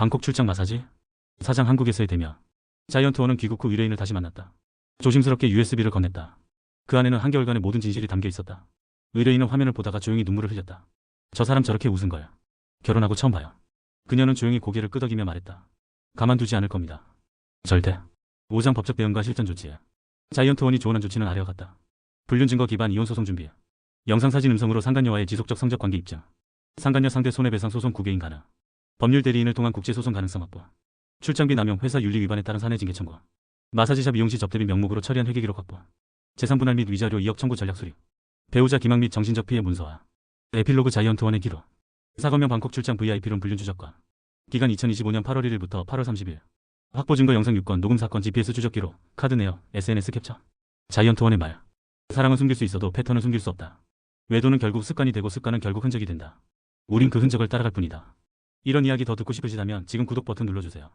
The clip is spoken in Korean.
방콕 출장 마사지? 사장 한국에서의 대면. 자이언트원은 귀국 후 의뢰인을 다시 만났다. 조심스럽게 USB를 건넸다. 그 안에는 한겨울간의 모든 진실이 담겨 있었다. 의뢰인은 화면을 보다가 조용히 눈물을 흘렸다. 저 사람 저렇게 웃은 거야. 결혼하고 처음 봐요. 그녀는 조용히 고개를 끄덕이며 말했다. 가만두지 않을 겁니다. 절대. 오장 법적 대응과 실전 조치에. 자이언트원이 조언한 조치는 아래와 같다. 불륜 증거 기반 이혼 소송 준비. 영상 사진 음성으로 상간녀와의 지속적 성적 관계 입증. 상간녀 상대 손해배상 소송 9개인 가능. 법률 대리인을 통한 국제 소송 가능성 확보. 출장비 남용 회사 윤리 위반에 따른 사내 징계 청구. 마사지샵 이용 시 접대비 명목으로 처리한 회계 기록 확보. 재산 분할 및 위자료 2억 청구 전략 수립. 배우자 기망 및 정신적 피해 문서화. 에필로그 자이언트 원의 기록. 사건명 방콕 출장 VIP룸 불륜 추적과. 기간 2025년 8월 1일부터 8월 30일. 확보 증거 영상 6건 녹음 사건 GPS 추적 기록, 카드 내역, SNS 캡처. 자이언트 원의 말. 사랑은 숨길 수 있어도 패턴은 숨길 수 없다. 외도는 결국 습관이 되고 습관은 결국 흔적이 된다. 우린 그 흔적을 따라갈 뿐이다. 이런 이야기 더 듣고 싶으시다면 지금 구독 버튼 눌러주세요.